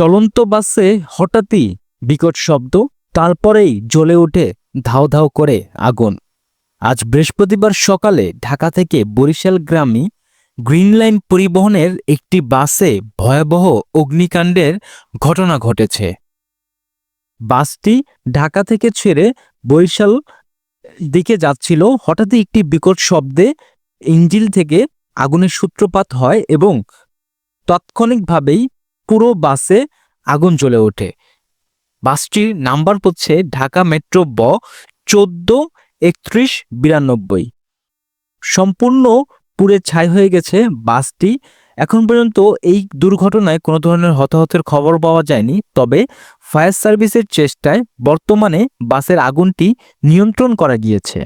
চলন্ত বাসে হঠাৎই বিকট শব্দ, তারপরেই জ্বলে ওঠে ধাও ধাও করে আগুন। আজ বৃহস্পতিবার সকালে ঢাকা থেকে বরিশাল গ্রামী গ্রিন লাইন পরিবহনের একটি বাসে ভয়াবহ অগ্নিকাণ্ডের ঘটনা ঘটেছে। বাসটি ঢাকা থেকে ছেড়ে বরিশাল দিকে যাচ্ছিল। হঠাৎই একটি বিকট শব্দে ইঞ্জিল থেকে আগুনের সূত্রপাত হয় এবং তাৎক্ষণিকভাবেই পুরো বাসে আগুন জ্বলে ওঠে। বাসটির নাম্বার হচ্ছে ঢাকা মেট্রো ব চোদ্দ একত্রিশ বিরানব্বই। সম্পূর্ণ পুড়ে ছাই হয়ে গেছে বাসটি। এখন পর্যন্ত এই দুর্ঘটনায় কোনো ধরনের হতাহতের খবর পাওয়া যায়নি, তবে ফায়ার সার্ভিসের চেষ্টায় বর্তমানে বাসের আগুনটি নিয়ন্ত্রণ করা গিয়েছে।